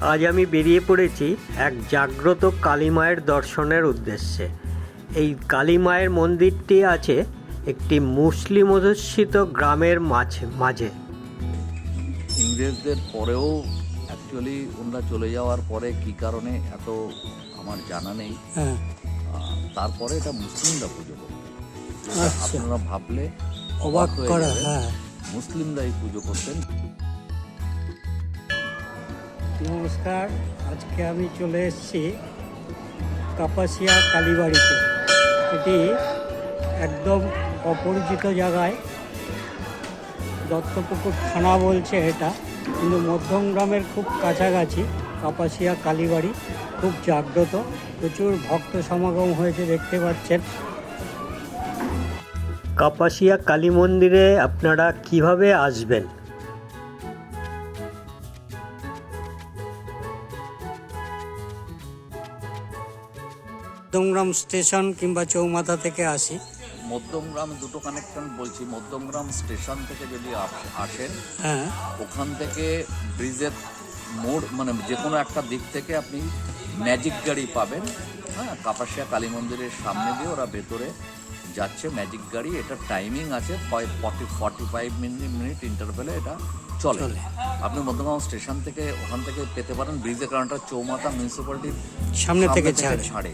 আজ আমি বেরিয়ে পড়েছি এক জাগ্রত কালী মায়ের দর্শনের উদ্দেশ্যে। এই কালী মায়ের মন্দিরটি আছে একটি মুসলিম অধ্যুষিত গ্রামের মাঝে মাঝে। ইংরেজদের পরেও অ্যাকচুয়ালি ওনারা চলে যাওয়ার পরে কি কারণে এত আমার জানা নেই। হ্যাঁ। তারপরে এটা মুসলিমরা পুজো করত আচ্ছা। আপনারা ভাবলে অবাক হয়ে করা। হ্যাঁ। মুসলিমরা এই পুজো করতেন। নমস্কার। আজকে আমি চলে এসেছি কাপাসিয়া কালীবাড়িতে। এটি একদম অপরিচিত জায়গায়। দত্তপুকুর থানা বলছে এটা। কিন্তু মধ্যমগ্রামের খুব কাছাকাছি কাপাসিয়া কালীবাড়ি। খুব জাগ্রত। প্রচুর ভক্ত সমাগম হয়েছে, দেখতে পাচ্ছেন। কাপাসিয়া কালী মন্দিরে আপনারা কীভাবে আসবেন? মধ্যমগ্রাম স্টেশন কিংবা চৌমাথা থেকে আসি। মধ্যমগ্রাম দুটো কানেকশন বলছি। মধ্যমগ্রাম স্টেশন থেকে যদি আসেন হ্যাঁ। ওখান থেকে ব্রিজের মোড় মানে যে কোনো একটা দিক থেকে আপনি ম্যাজিক গাড়ি পাবেন। হ্যাঁ কাপাসিয়া কালী মন্দিরের সামনে দিয়ে ওরা ভেতরে যাচ্ছে ম্যাজিক গাড়ি। এটা টাইমিং আছে forty forty five minute minute ইন্টারভেলে এটা চলে। আপনি মধ্যমগাঁও স্টেশন থেকে ওখান থেকে পেতে পারেন। ব্রিজের কারণটা চৌমাথা মিউনিসিপ্যালিটির সামনে থেকে ছাড়ে।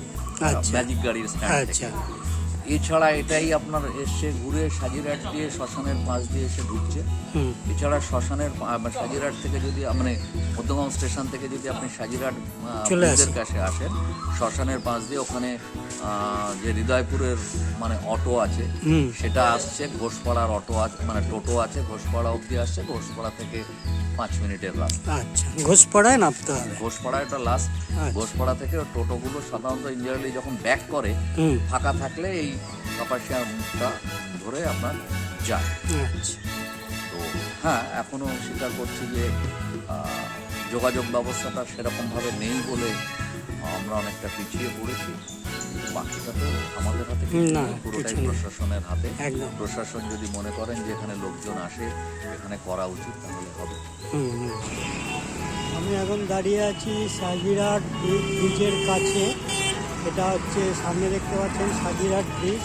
ম্যাজিক গাড়ির স্ট্যান্ড আচ্ছা। থেকে। এছাড়া এটাই আপনার এসে ঘুরে সাজিরহাট দিয়ে শ্মশানের পাশ দিয়ে এসে ঢুকছে। এছাড়া শ্মশানের সাজিরহাট থেকে যদি মানে মধ্যগাঁও স্টেশন থেকে যদি আপনি ব্রিজের কাছে আসেন শ্মশানের পাশ দিয়ে ওখানে যে হৃদয়পুরের মানে অটো আছে সেটা আসছে ঘোষপাড়ার অটো আছে মানে টোটো আছে ঘোষপাড়া অবধি আসছে ঘোষপাড়া থেকে পাঁচ মিনিটের রাস্তা। আচ্ছা ঘোষপাড়ায় নামতে হবে। ঘোষপাড়া এটা লাস্ট আচ্ছা। ঘোষপাড়া থেকে টোটোগুলো সাধারণত ইঞ্জিনিয়ারলি যখন ব্যাক করে ফাঁকা থাকলে এই কাপাসিয়া মুখটা ধরে আপনার যায় আচ্ছা। তো হ্যাঁ এখনও স্বীকার করছি যে যোগাযোগ ব্যবস্থাটা সেরকমভাবে নেই বলে আমরা অনেকটা পিছিয়ে পড়েছি। বাকিটা তো আমাদের হাতে পুরোটাই প্রশাসনের হাতে। প্রশাসন যদি মনে করেন যে এখানে লোকজন আসে এখানে করা উচিত তাহলে হবে। আমি এখন দাঁড়িয়ে আছি সাজিরহাট ব্রিজের কাছে। এটা হচ্ছে সামনে দেখতে পাচ্ছেন সাজিরহাট ব্রিজ।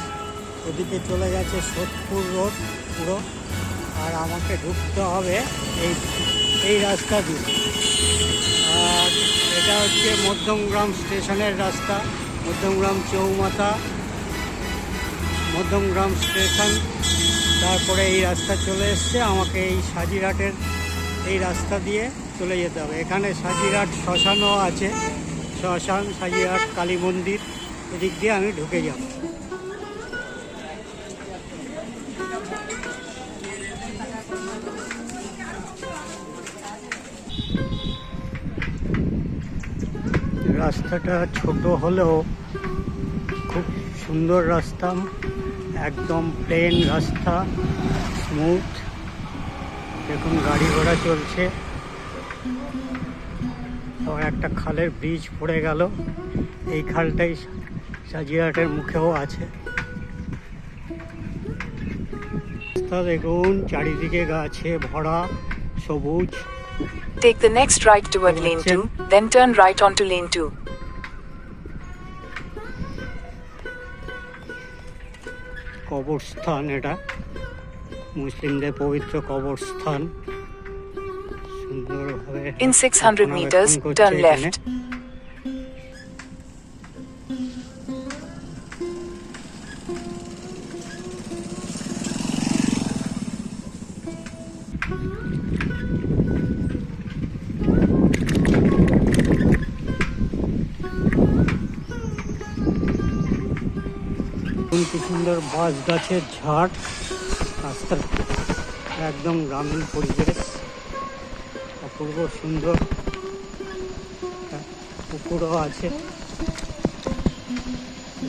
ওদিকে চলে গেছে সোদপুর রোড পুরো। আর আমাকে ঢুকতে হবে এই এই রাস্তা দিয়ে। আর এটা হচ্ছে মধ্যমগ্রাম স্টেশনের রাস্তা, মধ্যমগ্রাম চৌমাথা, মধ্যমগ্রাম স্টেশন। তারপরে এই রাস্তা চলে এসছে। আমাকে এই সাজিরহাটের এই রাস্তা দিয়ে চলে যেতে হবে। এখানে সাজিরহাট শ্মশানও আছে। শ্মশান সাজিরহাট কালী মন্দির, এদিক দিয়ে আমি ঢুকে যাব। রাস্তাটা ছোট হলেও খুব সুন্দর রাস্তা, একদম প্লেন রাস্তা স্মুথ দেখুন গাড়ি ঘোড়া চলছে। আবার একটা খালের ব্রিজ পড়ে গেল। এই খালটাই সাজিয়াটের মুখেও আছে। দেখুন চারিদিকে গাছে ভরা সবুজ। Take the next right toward lane 2, then turn right onto lane 2. কবরস্থান এটা। মুসলিমদের পবিত্র কবরস্থান। In 600 meters, রক্ষণাবেক্ষণ করছে turn এখানে। left. দেখুন কি সুন্দর বাঁশ গাছের ঝাড় রাস্তার একদম গ্রামীণ পরিবেশ অপূর্ব সুন্দর। পুকুরও আছে।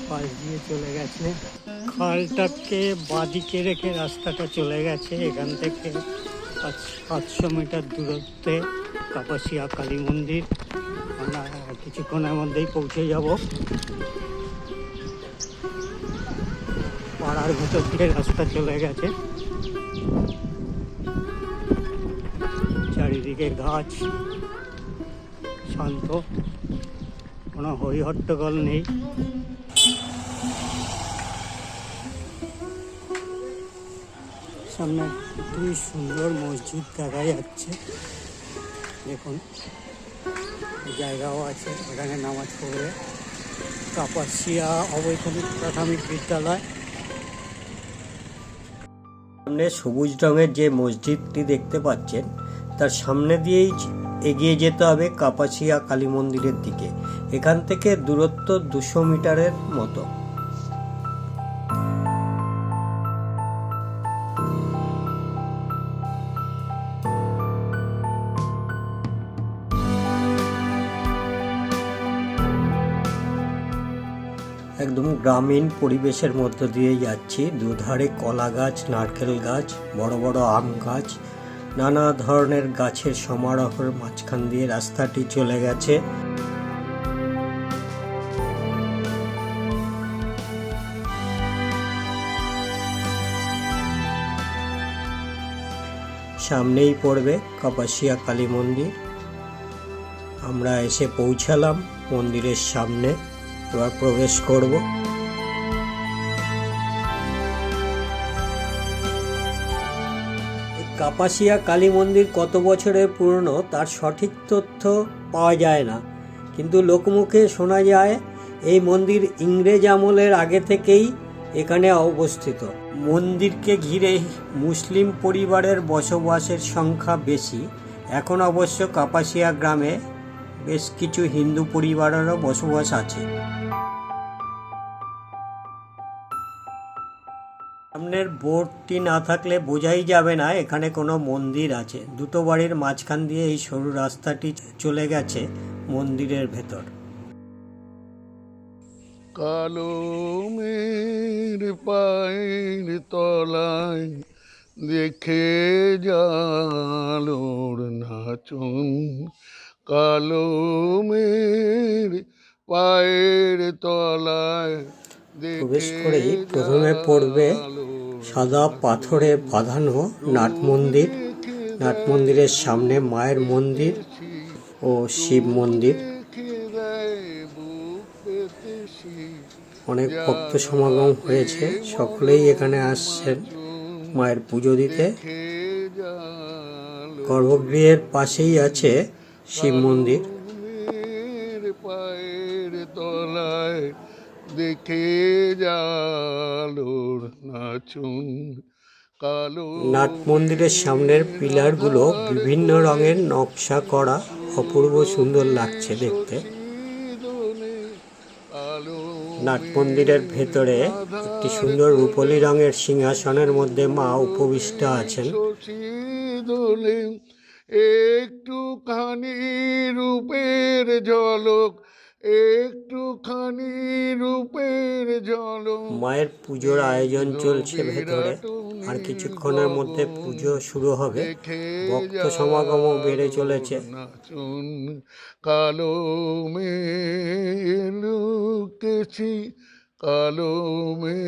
পাশ দিয়ে চলে গেছে। খালটাকে বাদিকে রেখে রাস্তাটা চলে গেছে। এখান থেকে পাঁচশো মিটার দূরত্বে কাপাসিয়া কালী মন্দির। আমরা কিছুক্ষণের মধ্যেই পৌঁছে যাব। পাড়ার ভিতর দিয়ে রাস্তা চলে গেছে। চারিদিকে গাছ। শান্ত। কোনো হই হট্টগোল নেই। সামনে খুবই সুন্দর মসজিদ দেখা যাচ্ছে। দেখুন, জায়গাও আছে, এখানে নামাজ পড়বে কাপাসিয়া অবৈতনিক প্রাথমিক বিদ্যালয়। সামনে সবুজ রঙের যে মসজিদটি দেখতে পাচ্ছেন তার সামনে দিয়েই এগিয়ে যেতে হবে কাপাসিয়া কালী মন্দিরের দিকে। এখান থেকে দূরত্ব দুশো মিটারের মতো। একদম গ্রামীণ পরিবেশের মধ্য দিয়ে যাচ্ছি। দুধারে কলা গাছ, নারকেল গাছ, বড় বড় আম গাছ নানা ধরনের গাছের সমারোহের মাঝখান দিয়ে রাস্তাটি চলে গেছে। সামনেই পড়বে কাপাসিয়া কালী মন্দির। আমরা এসে পৌঁছালাম মন্দিরের সামনে। এবার প্রবেশ করব। কাপাসিয়া কালী মন্দির কত বছরের পুরনো তার সঠিক তথ্য পাওয়া যায় না। কিন্তু লোকমুখে শোনা যায়, এই মন্দির ইংরেজ আমলের আগে থেকেই এখানে অবস্থিত। মন্দিরকে ঘিরে মুসলিম পরিবারের বসবাসের সংখ্যা বেশি। এখন অবশ্য কাপাসিয়া গ্রামে বেশ কিছু হিন্দু পরিবারেরও বসবাস আছে। সামনের বোর্ডটি না থাকলে বোঝাই যাবে না এখানে কোনো মন্দির আছে। দুটো বাড়ির মাঝখান দিয়ে এই সরু রাস্তাটি চলে গেছে মন্দিরের ভেতর। কালো মের পায়ের তলায় দেখে জালোর নাচন। কালো মের পায়ের তলায় প্রবেশ করেই প্রথমে পড়বে সাদা পাথরে বাঁধানো নাট মন্দির। নাট মন্দিরের সামনে মায়ের মন্দির ও শিব মন্দির। অনেক ভক্ত সমাগম হয়েছে। সকলেই এখানে আসছেন মায়ের পুজো দিতে। গর্ভগৃহের পাশেই আছে শিব মন্দির। পায়ের তলায় দেখে জালোর নাচুন কালো নাট মন্দিরের সামনের পিলারগুলো বিভিন্ন রঙের নকশা করা অপূর্ব সুন্দর লাগছে দেখতে। নাট মন্দিরের ভেতরে একটি সুন্দর রূপলি রঙের সিংহাসনের মধ্যে মা উপবিষ্ট আছেন। শশী দোলে একটুখানি রূপের ঝলক একটুখানি রূপের জল। মায়ের পুজোর আয়োজন চলছে ভেতরে। আর কিছুক্ষণের মধ্যে পুজো শুরু হবে। ভক্ত সমাগমও বেড়ে চলেছে। কালো মে লুকেছি কালো মে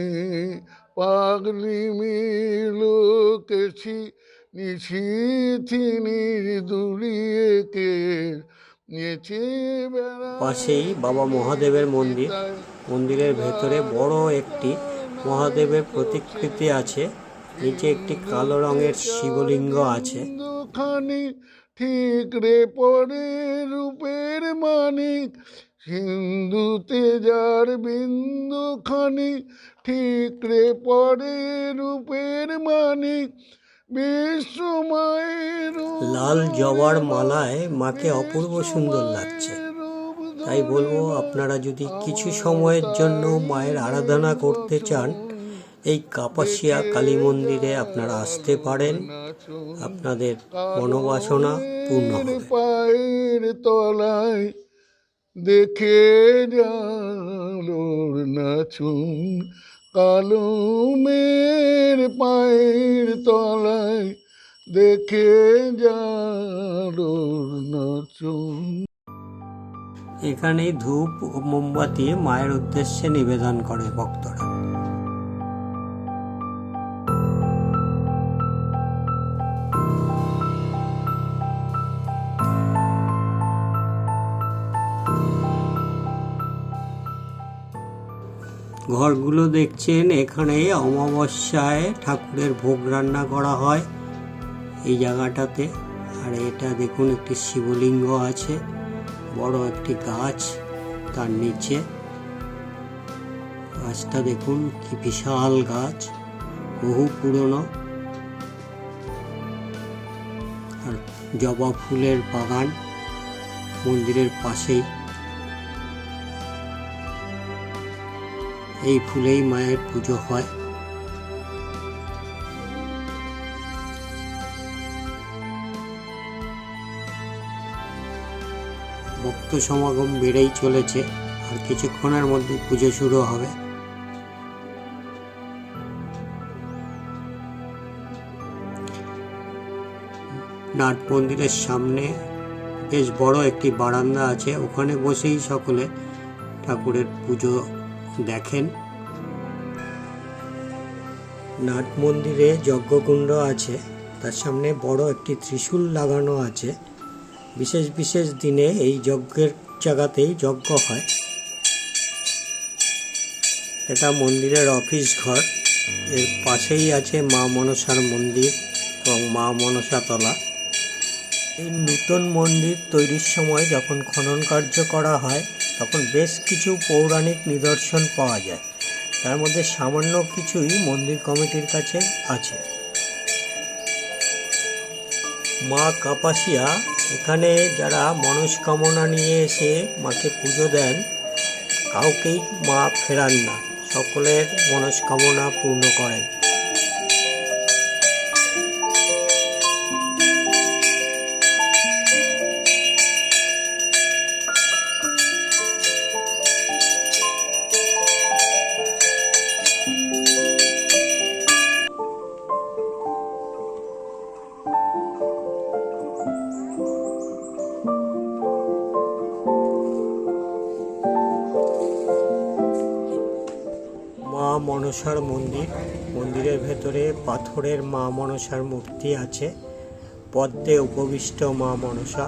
পাগলি মে লুকেছি। নিশিথি নির্দুলিয়ে কে পাশেই বাবা মহাদেবের মন্দির। মন্দিরের ভেতরে বড় একটি মহাদেবের প্রতিকৃতি আছে। নিচে একটি কালো রঙের শিবলিঙ্গ আছে। ঠিক রে পরে রূপের মানিক সিন্ধুতে যার বিন্দুখানি ঠিক রে পরে রূপের মানিক বিশ্বমায়ের লাল জবার মালায় মাকে অপূর্ব সুন্দর লাগছে। তাই বলব, আপনারা যদি কিছু সময়ের জন্য মায়ের আরাধনা করতে চান, এই কাপাসিয়া কালী মন্দিরে আপনারা আসতে পারেন। আপনাদের মনোবাসনা পূর্ণ পায়ের তলায় দেখে নাচুন, কালো মেয়ের পায়ের তলায় দেখে নাচন ধূপ ও মোমবাতি মায়ের উদ্দেশ্যে নিবেদন করে ভক্তরা। ঘরগুলো দেখছেন এখানে অমাবস্যায় ঠাকুরের ভোগ রান্না করা হয়। এই জায়গাটাতে। আর এটা দেখুন, একটি শিবলিঙ্গ আছে, বড় একটি গাছ তার নিচে। গাছটা দেখুন, কি বিশাল গাছ, বহু পুরনো। আর জবা ফুলের বাগান মন্দিরের পাশেই। এই ফুলেই মায়ের পুজো হয়। ভক্ত সমাগম বেড়েই চলেছে, আর কিছুক্ষণের মধ্যে পুজো শুরু হবে। নাট মন্দিরের সামনে বেশ বড় একটি বারান্দা আছে, ওখানে বসেই সকলে ঠাকুরের পুজো দেখেন। নাট মন্দিরে যজ্ঞকুণ্ড আছে, তার সামনে বড় একটি ত্রিশূল লাগানো আছে। বিশেষ বিশেষ দিনে এই যজ্ঞের জায়গাতেই যজ্ঞ হয়। এটা মন্দিরের অফিস ঘর। এর পাশেই আছে মা মনসার মন্দির এবং মা মনসা তলা। এই নূতন মন্দির তৈরির সময় যখন খনন কার্য করা হয়, তখন বেশ কিছু পৌরাণিক নিদর্শন পাওয়া যায়। তার মধ্যে সামান্য কিছুই মন্দির কমিটির কাছে আছে। মা কাপাসিয়া এখানে যারা মনস্কামনা নিয়ে এসে মাকে পুজো দেন, কাউকেই মা ফেরান না। সকলের মনস্কামনা পূর্ণ করেন। মনসার মন্দির। মন্দিরের ভেতরে পাথরের মা মনসার মূর্তি আছে। পদ্মে উপবিষ্ট মা মনসা।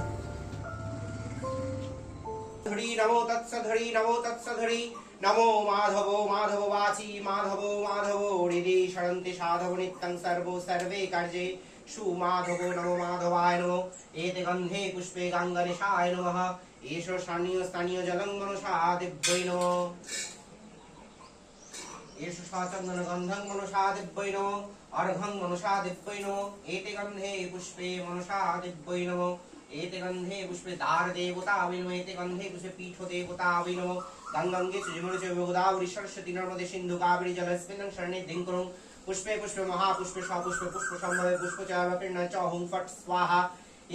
ধরি নমো তৎসধরি নমো তৎসধরি নমো মাধব মাধব বাচি, মাধব মাধব হৃদি সরন্তি সাধব নিত্যং সর্ব, সর্বে কার্যে। সুমাধব নমো মাধবায় নমো। এতে গন্ধে পুষ্পে গাঙ্গনিশায় নমঃ। এষ স্থানীয় স্থানীয় জলং মনসা দিব্যৈ নমঃ। येषु श्वासगणगन्धं मनुषादिव्यै नमो अर्घं मनुषादिव्यै नमो एते गन्धे पुष्पे मनुषादिव्यै नमो एते गन्धे पुष्पे दारदेवतावै नमो एते गन्धे पुष्पे पीठदेवतावै नमो गङ्गङ्गे सुजिमनुजैव गोदावरी सरस्वती नर्मदे सिन्धुकावेरी जलस्मिन् शरणे दिङ्करुं पुष्पे पुष्पे महापुष्पे स्वपुष्पे पुष्पसम्भवे पुष्पचारपिण्ड च हुं फट् स्वाहा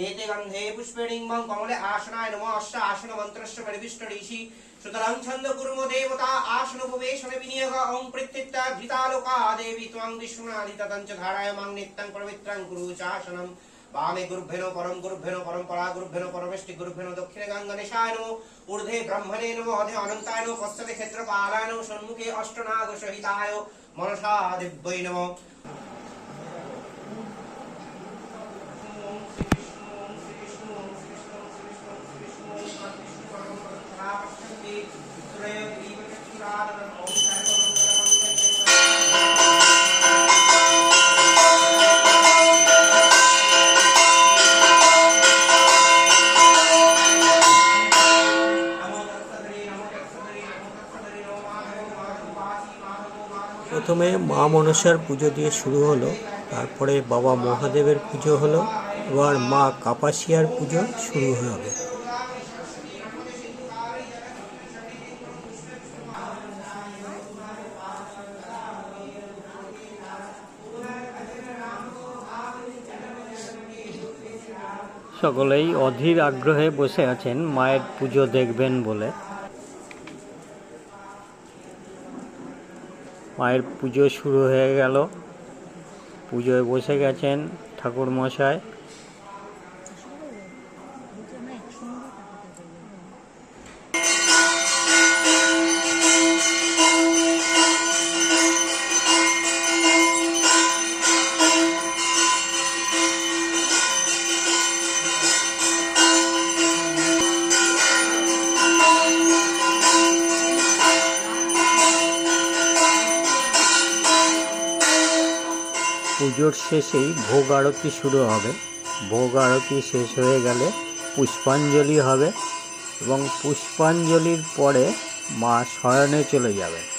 एते गन्धे पुष्पे डिङ्गं कमले आसनाय नमो अस्य आसनमन्त्रस्य परिविष्ट ऋषि সুতরাং ছন্দ কুর্ম দেবতা আসন উপবেশন বিনিয়োগ ওম পৃথিত্যা ধৃতালোকা দেবী ত্বং বিষ্ণুনাদিততঞ্চ ধারায় মাং নিত্যং পবিত্রং গুরু চাসনম। বামে গুরুভ্যেন পরম গুরুভ্যেন পরম্পরা গুরুভ্যেন পরমেষ্টি গুরুভ্যেন দক্ষিণে গাঙ্গনেশায় নমো ঊর্ধ্বে ব্রহ্মণে নমো, অধে অনন্তায় ক্ষেত্রপালায় সন্মুখে অষ্টনাগ সহিতায়। মনসা দিব্যৈ নমো। প্রথমে মা মনসার পুজো দিয়ে শুরু হলো, তারপরে বাবা মহাদেবের পুজো হলো, এবার মা কাপাসিয়ার পুজো শুরু হবে। সকলেই অধীর আগ্রহে বসে আছেন, মায়ের পুজো দেখবেন বলে। মায়ের পুজো শুরু হয়ে গেল। পুজোয় বসে গেছেন ঠাকুর মশাই শেষেই ভোগ আরতি শুরু হবে। ভোগ আরতি শেষ হয়ে গেলে পুষ্পাঞ্জলি হবে এবং পুষ্পাঞ্জলির পরে মা শয়নে চলে যাবে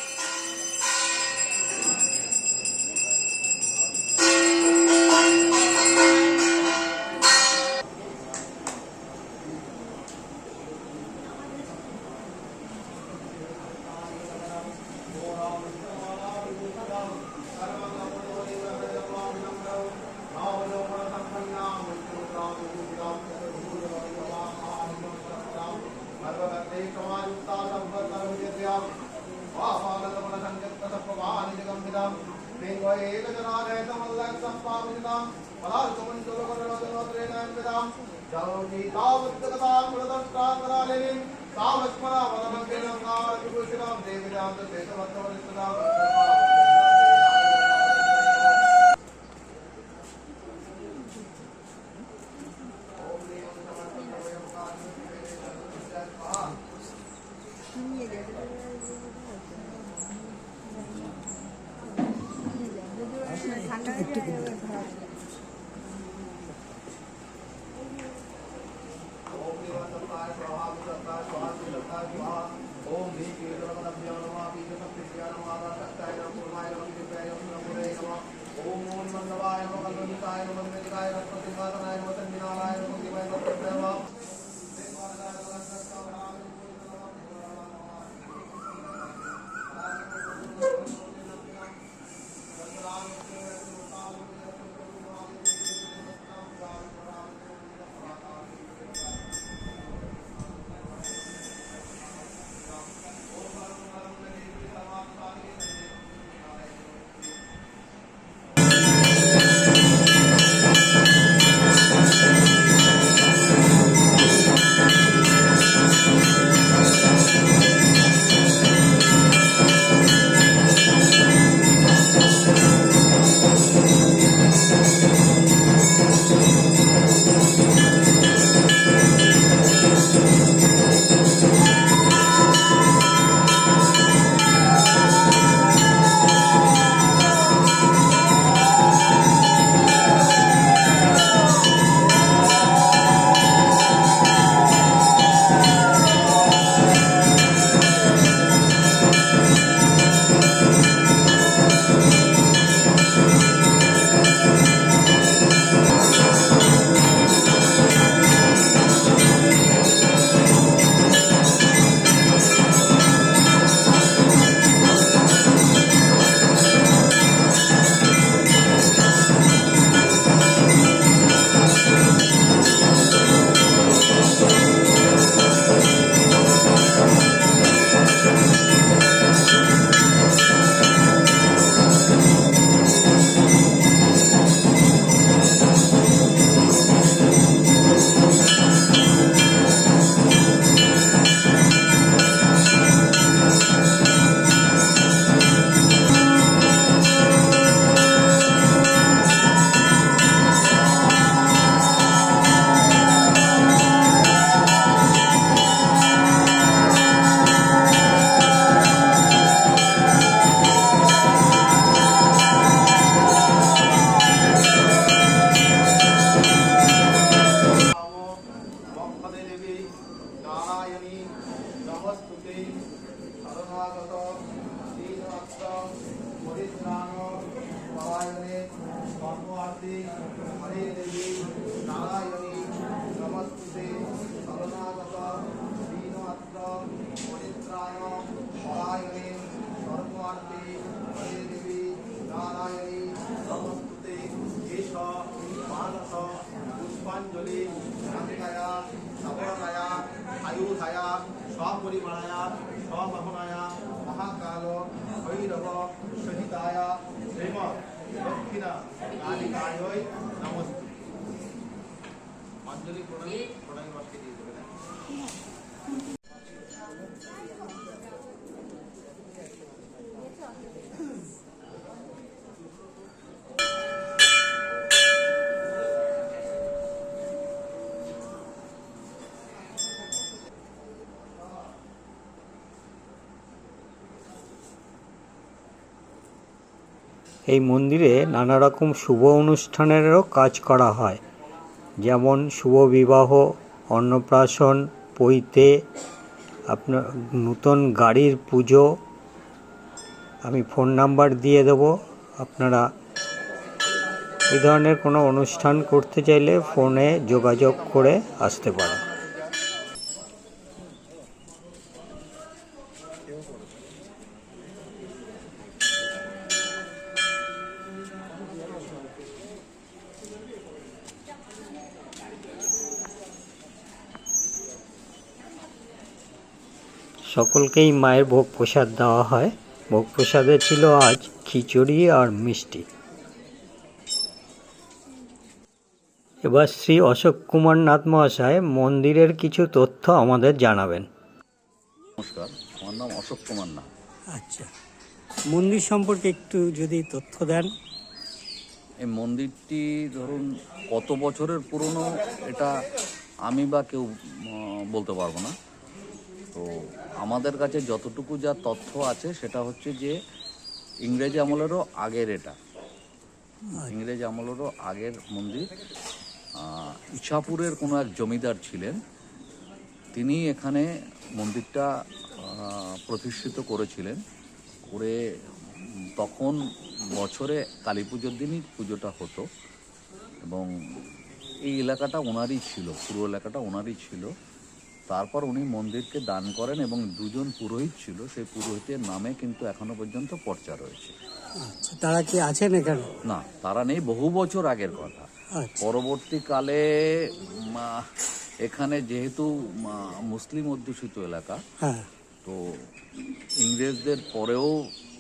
ओम ह्रीं केतुरपदभ्यो नमः पीतसप्तभ्यो नमः आदाशक्ताय नमः पूर्वाय नमः विद्याय नमः नमः ओम ओम मंगवाय नमः मंगलिकाय नमः मंगलिकाय नमः प्रतिभासनाय नमः এই মন্দিরে নানা রকম শুভ অনুষ্ঠানেরও কাজ করা হয়। যেমন শুভ বিবাহ, অন্নপ্রাশন, পৈতে, আপনার নূতন গাড়ির পুজো। আমি ফোন নাম্বার দিয়ে দেবো। আপনারা এই ধরনের কোনো অনুষ্ঠান করতে চাইলে ফোনে যোগাযোগ করে আসতে পারেন। সকলকেই মায়ের ভোগ প্রসাদ দেওয়া হয়। ভোগ প্রসাদে ছিল আজ খিচুড়ি আর মিষ্টি। এবার শ্রী অশোক কুমার নাথ মহাশয় মন্দিরের কিছু তথ্য আমাদের জানাবেন। নমস্কার আমার নাম অশোক কুমার না আচ্ছা মন্দির সম্পর্কে একটু যদি তথ্য দেন। এই মন্দিরটি ধরুন কত বছরের পুরনো এটা আমি বা কেউ বলতে পারব না। তো আমাদের কাছে যতটুকু যা তথ্য আছে, সেটা হচ্ছে যে ইংরেজ আমলেরও আগের এটা। ইংরেজ আমলেরও আগের মন্দির। ইছাপুরের কোনো এক জমিদার ছিলেন। তিনি এখানে মন্দিরটা প্রতিষ্ঠিত করেছিলেন। করে তখন বছরে কালী পুজোর দিনই পুজোটা হতো। এবং এই এলাকাটা ওনারই ছিল, পুরো এলাকাটা ওনারই ছিল। তারপর উনি মন্দিরকে দান করেন এবং দুজন পুরোহিত ছিল সেই পুরোহিতের নামে কিন্তু এখনও পর্যন্ত পর্চা রয়েছে আচ্ছা তারা কি আছেন এখানে? না তারা নেই বহু বছর আগের কথা। আচ্ছা। পরবর্তীকালে এখানে যেহেতু মুসলিম অধ্যুষিত এলাকা হ্যাঁ। তো ইংরেজদের পরেও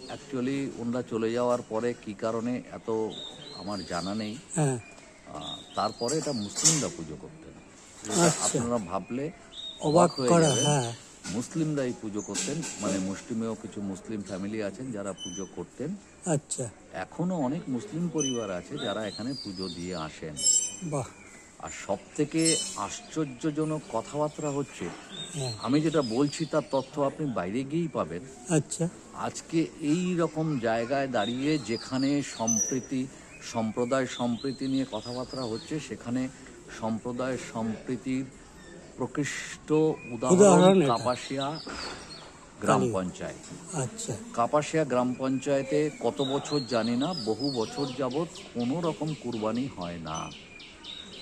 অ্যাকচুয়ালি ওনারা চলে যাওয়ার পরে কি কারণে এত আমার জানা নেই। হ্যাঁ। তারপরে এটা মুসলিমরা পুজো করতেন। আচ্ছা। আপনারা ভাবলে অবাক করা। হ্যাঁ। মুসলিমরাই পুজো করতেন মানে মুসলিমেও কিছু মুসলিম ফ্যামিলি আছেন যারা পুজো করতেন। আচ্ছা। এখনও অনেক মুসলিম পরিবার আছে যারা এখানে পুজো দিয়ে আসেন। বাহ। আর সব থেকে আশ্চর্যজনক কথাবার্তা হচ্ছে হ্যাঁ। আমি যেটা বলছি তার তথ্য আপনি বাইরে গিয়েই পাবেন। আচ্ছা। আজকে এই রকম জায়গায় দাঁড়িয়ে যেখানে সম্প্রীতি সম্প্রদায় সম্প্রীতি নিয়ে কথাবার্তা হচ্ছে সেখানে সম্প্রদায় সম্প্রীতির প্রকৃষ্ট উদাহরণ কাপাসিয়া গ্রাম পঞ্চায়েত। আচ্ছা। কাপাসিয়া গ্রাম পঞ্চায়েতে কত বছর জানি না বহু বছর যাবৎ কোনো রকম কুরবানি হয় না।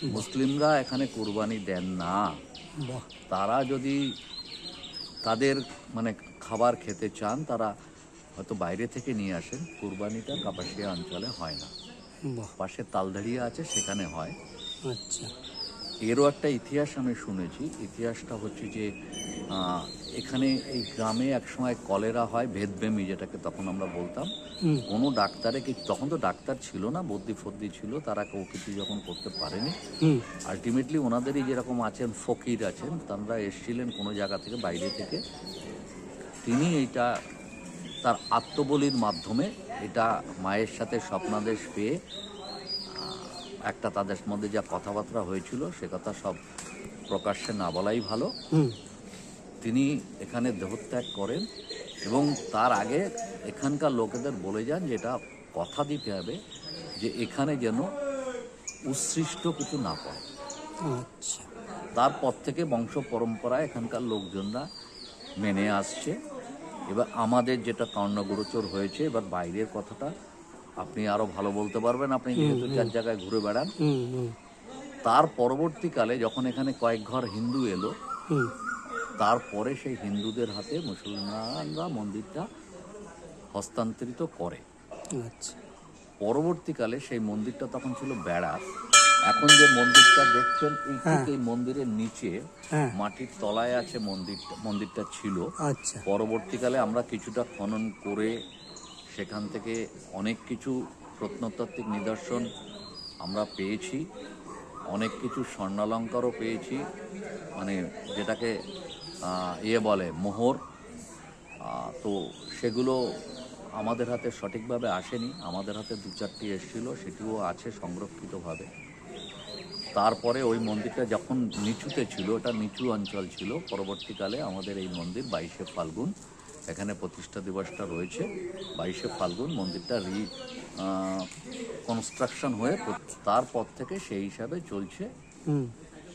মুসলিমরা এখানে কুরবানি দেন না। তারা যদি তাদের মানে খাবার খেতে চান তারা হয়তো বাইরে থেকে নিয়ে আসেন কুরবানিটা কাপাসিয়া অঞ্চলে হয় না। পাশে তালদাড়িয়া আছে সেখানে হয়। আচ্ছা। এরও একটা ইতিহাস আমি শুনেছি। ইতিহাসটা হচ্ছে যে এখানে এই গ্রামে একসময় কলেরা হয় ভেদবেমি যেটাকে তখন আমরা বলতাম। কোনো ডাক্তারে কি তখন তো ডাক্তার ছিল না বদ্যি ফদ্দি ছিল তারা কেউ কিছু যখন করতে পারেনি। আলটিমেটলি ওনাদেরই যেরকম আছেন ফকির আছেন তারা এসছিলেন কোনো জায়গা থেকে বাইরে থেকে। তিনি এইটা তার আত্মবলির মাধ্যমে এটা মায়ের সাথে স্বপ্নাদেশ পেয়ে একটা তাদের মধ্যে যা কথাবার্তা হয়েছিল সে কথা সব প্রকাশ্যে না বলাই ভালো। তিনি এখানে দেহত্যাগ করেন এবং তার আগে এখানকার লোকেদের বলে যান যে এটা কথা দিতে হবে যে এখানে যেন উৎসৃষ্ট কিছু না পড়ে। আচ্ছা। তারপর থেকে বংশ পরম্পরা এখানকার লোকজনরা মেনে আসছে। এবার আমাদের যেটা কর্ণগোচর হয়েছে এবার বাইরের কথাটা আপনি আরও ভালো বলতে পারবেন আপনি যেহেতু চার জায়গায় ঘুরে বেড়ান। তার পরবর্তীকালে যখন এখানে কয়েক ঘর হিন্দু এলো তারপরে সেই হিন্দুদের হাতে মুসলমানরা মন্দিরটা হস্তান্তরিত করে। আচ্ছা। পরবর্তীকালে সেই মন্দিরটা তখন ছিল বেড়ার। এখন যে মন্দিরটা দেখছেন এই হ্যাঁ। মন্দিরের নিচে হ্যাঁ। মাটির তলায় আছে মন্দিরটা মন্দিরটা ছিল। আচ্ছা। পরবর্তীকালে আমরা কিছুটা খনন করে সেখান থেকে অনেক কিছু প্রত্নতাত্ত্বিক নিদর্শন আমরা পেয়েছি, অনেক কিছু স্বর্ণালঙ্কারও পেয়েছি মানে যেটাকে ইয়ে বলে মোহর তো সেগুলো আমাদের হাতে সঠিকভাবে আসেনি, আমাদের হাতে দু চারটি এসেছিল, সেটিও আছে সংরক্ষিতভাবে। তারপরে ওই মন্দিরটা যখন নিচুতে ছিল ওটা নিচু অঞ্চল ছিল, পরবর্তীকালে আমাদের এই মন্দির বাইশে ফাল্গুন এখানে প্রতিষ্ঠা দিবসটা রয়েছে। বাইশে ফাল্গুন মন্দিরটা রি কনস্ট্রাকশন হয়ে তারপর থেকে সেই হিসাবে চলছে।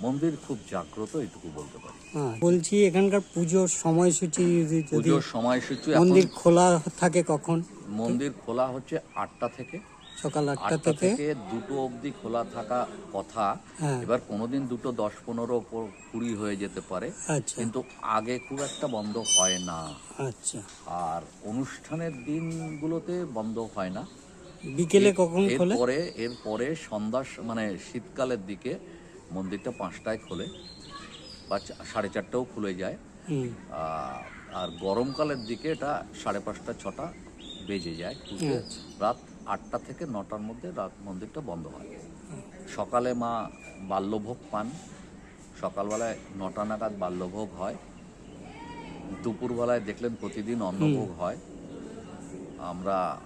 মন্দির খুব জাগ্রত এটুকু বলতে পারি। হ্যাঁ, বলছি এখানকার পুজোর সময়সূচি পুজোর সময়সূচি মন্দির খোলা থাকে কখন? মন্দির খোলা হচ্ছে আটটা থেকে। সকাল আটটা থেকে। দুটো অবধি খোলা থাকা কথা। হ্যাঁ। এবার কোনোদিন দুটো দশ পনেরো কুড়ি হয়ে যেতে পারে। আচ্ছা। কিন্তু আগে খুব একটা বন্ধ হয় না। আচ্ছা। আর অনুষ্ঠানের দিনগুলোতে বন্ধ হয় না। বিকেলে কখন খোলে? এরপরে এরপরে সন্ধ্যা মানে শীতকালের দিকে মন্দিরটা পাঁচটায় খোলে বা সাড়ে চারটাও খুলে যায়। আর গরমকালের দিকে এটা সাড়ে পাঁচটা ছটা বেজে যায়। আচ্ছা। রাত আটটা থেকে নটার মধ্যে রাত মন্দিরটা বন্ধ হয়। সকালে মা বাল্যভোগ পান। সকালবেলায় নটা নাগাদ বাল্যভোগ হয়। দুপুরবেলায় দেখলেন প্রতিদিন অন্নভোগ হয়। আমরা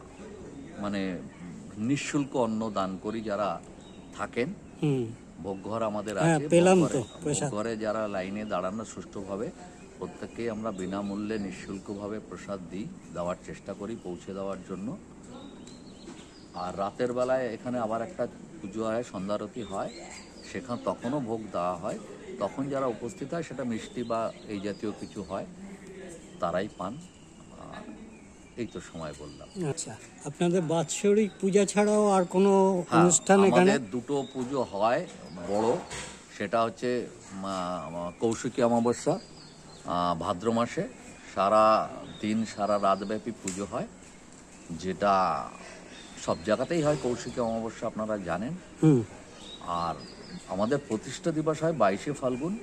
মানে নিঃশুল্ক অন্ন দান করি যারা থাকেন। ভোগঘর আমাদের হ্যাঁ, আছে। ভোগঘরে যারা লাইনে দাঁড়ানো সুষ্ঠুভাবে প্রত্যেককেই আমরা বিনামূল্যে নিঃশুল্কভাবে প্রসাদ দিই দেওয়ার চেষ্টা করি পৌঁছে দেওয়ার জন্য। আর রাতের বেলায় এখানে আবার একটা পুজো হয় সন্ধ্যারতি হয়। সেখানে তখনও ভোগ দেওয়া হয়। তখন যারা উপস্থিত হয় সেটা মিষ্টি বা এই জাতীয় কিছু হয় তারাই পান। এই তো সময় বললাম। আচ্ছা আপনাদের বাৎসরিক পূজা ছাড়াও আর কোনো হ্যাঁ, অনুষ্ঠান এখানে? দুটো পুজো হয় বড়। সেটা হচ্ছে কৌশিকী অমাবস্যা ভাদ্র মাসে। সারা দিন সারা রাতব্যাপী পুজো হয় যেটা সব জায়গাতেই হয় কৌশিকী অমাবস্যা আপনারা জানেন। আর আমাদের প্রতিষ্ঠা দিবস হয় বাইশে ফাল্গুন।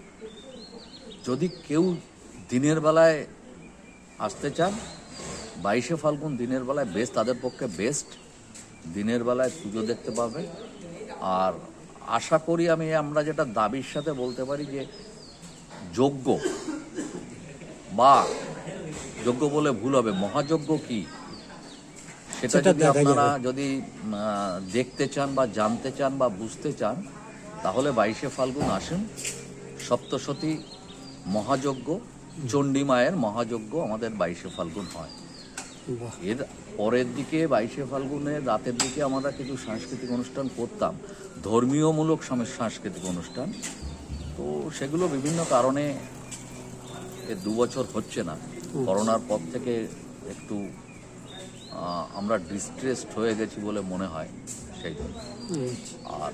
যদি কেউ দিনের বেলায় আসতে চান বাইশে ফাল্গুন দিনের বেলায় বেস্ট তাদের পক্ষে বেস্ট। দিনের বেলায় পুজো দেখতে পাবে। আর আশা করি আমি আমরা যেটা দাবির সাথে বলতে পারি যে যোগ্য বা যোগ্য বলে ভুল হবে। মহাযজ্ঞ কি? সেটা যদি আপনারা যদি দেখতে চান বা জানতে চান বা বুঝতে চান তাহলে বাইশে ফাল্গুন আসুন। সপ্তশতী মহাযজ্ঞ চণ্ডী মায়ের মহাযজ্ঞ আমাদের বাইশে ফাল্গুন হয়। এর পরের দিকে বাইশে ফাল্গুনের রাতের দিকে আমরা কিছু সাংস্কৃতিক অনুষ্ঠান করতাম। ধর্মীয়মূলক সাংস্কৃতিক অনুষ্ঠান। তো সেগুলো বিভিন্ন কারণে দু বছর হচ্ছে না। করোনার পর থেকে একটু আমরা ডিস্ট্রেসড হয়ে গেছি বলে মনে হয় সেই জন্য। আর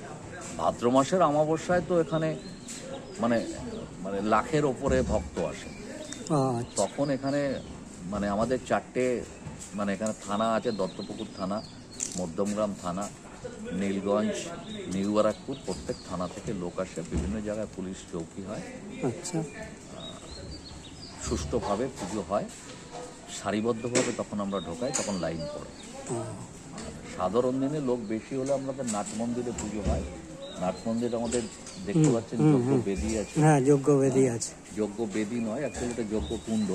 ভাদ্র মাসের অমাবস্যায় তো এখানে মানে মানে লাখের ওপরে ভক্ত আসে। আচ্ছা। তখন এখানে মানে আমাদের চারটে মানে এখানে থানা আছে দত্তপুকুর থানা মধ্যমগ্রাম থানা নীলগঞ্জ নিউ বারাকপুর প্রত্যেক থানা থেকে লোক আসে। বিভিন্ন জায়গায় পুলিশ চৌকি হয়। আচ্ছা। সুষ্ঠুভাবে পুজো হয়। সারিবদ্ধভাবে তখন আমরা ঢোকাই তখন লাইন পড়ে। সাধারণ দিনে লোক বেশি হলে আমাদের নাট মন্দিরে পুজো হয়। নাট মন্দির আমাদের দেখতে পাচ্ছেন যজ্ঞ বেদি আছে। হ্যাঁ যোগ্য বেদি আছে। যজ্ঞ বেদি নয় অ্যাকচুয়ালি এটা যজ্ঞ কুণ্ড।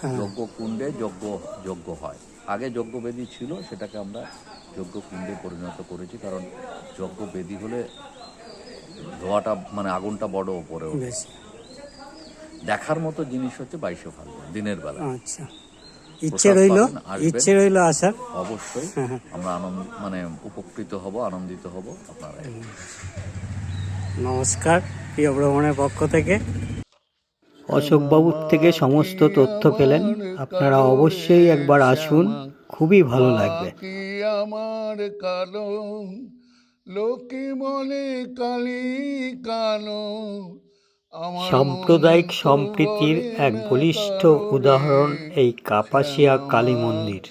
হ্যাঁ। যজ্ঞ কুণ্ডে যজ্ঞ যজ্ঞ হয়। আগে যজ্ঞ বেদি ছিল সেটাকে আমরা যজ্ঞ কুণ্ডে পরিণত করেছি কারণ যজ্ঞ বেদি হলে ধোয়াটা মানে আগুনটা বড় ওপরে। দেখার মতো জিনিস হচ্ছে বাইশে ফাল্গুন দিনের বেলা। আচ্ছা। ইচ্ছে রইল ইচ্ছে রইল আসার অবশ্যই। হ্যাঁ, আমরা আনন্দ মানে উপকৃত হব আনন্দিত হব আপনারা। নমস্কার প্রিয় ভ্রমণের পক্ষ থেকে। অশোকবাবুর থেকে সমস্ত তথ্য পেলেন। আপনারা অবশ্যই একবার আসুন খুবই ভালো লাগবে। আমার কালো লোকে বলে কালি কালো সাম্প্রদায়িক সম্প্রীতির এক বলিষ্ঠ উদাহরণ এই কাপাসিয়া কালী মন্দির।